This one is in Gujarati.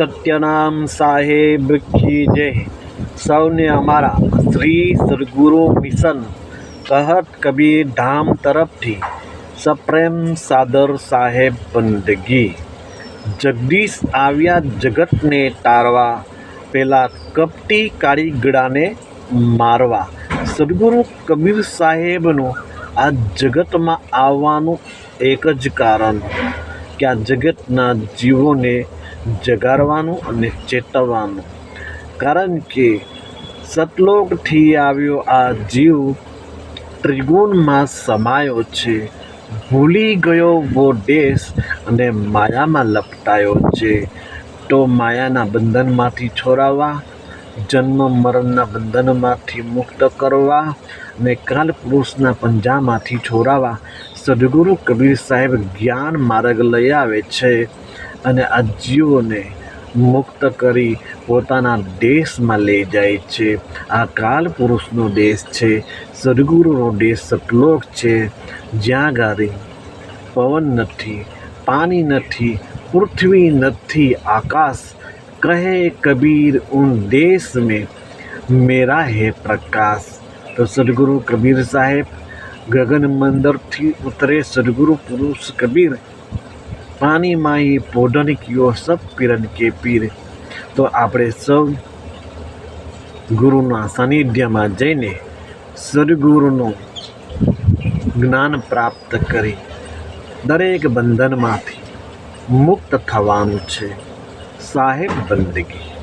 સત્યનામ સાહેબ કી જય. સૌને અમારા શ્રી સદગુરુ મિશન કહત કબીર ધામ તરફથી સપ્રેમ સાદર સાહેબ બંદગી. જગદીશ આવ્યા જગતને તારવા, પેલા કપટી કાળી ગળાને મારવા. સદગુરુ કબીર સાહેબનું આ જગતમાં આવવાનું એક જ કારણ કે આ જગતના જીવોને જગાડવાનું અને ચેતવવાનું. કારણ કે સતલોકથી આવ્યો આ જીવ ત્રિગુણમાં સમાયો છે. ભૂલી ગયો વો દેશ અને માયામાં લપટાયો છે. તો માયાના બંધનમાંથી છોડાવવા, જન્મ મરણના બંધનમાંથી મુક્ત કરવા અને કાલ પુરુષના પંજામાંથી છોડાવવા સદગુરુ કબીર સાહેબ જ્ઞાન માર્ગ લઈ આવે છે. અને આ જીવોને મુક્ત કરી પોતાના દેશમાં લઈ જાય છે. આ કાલ પુરુષનો દેશ છે સદગુરુનો દેશ, સતલોક છે. જ્યાં ગાડી પવન નથી, પાણી નથી, પૃથ્વી નથી, આકાશ કહે કબીર, ઉન દેશ મેં મેરા હે પ્રકાશ. તો સદગુરુ કબીર સાહેબ ગગન મંદરથી ઉતરે સદગુરુ પુરુષ કબીર પાણીમાં ही પોઢન કિયો સબ પીરન કે પીર. તો આપણે સૌ ગુરુના સાનિધ્યમાં જઈને સદગુરુનું જ્ઞાન પ્રાપ્ત કરી દરેક બંધનમાંથી મુક્ત થવાનું છે. સાહેબ, બંદગી.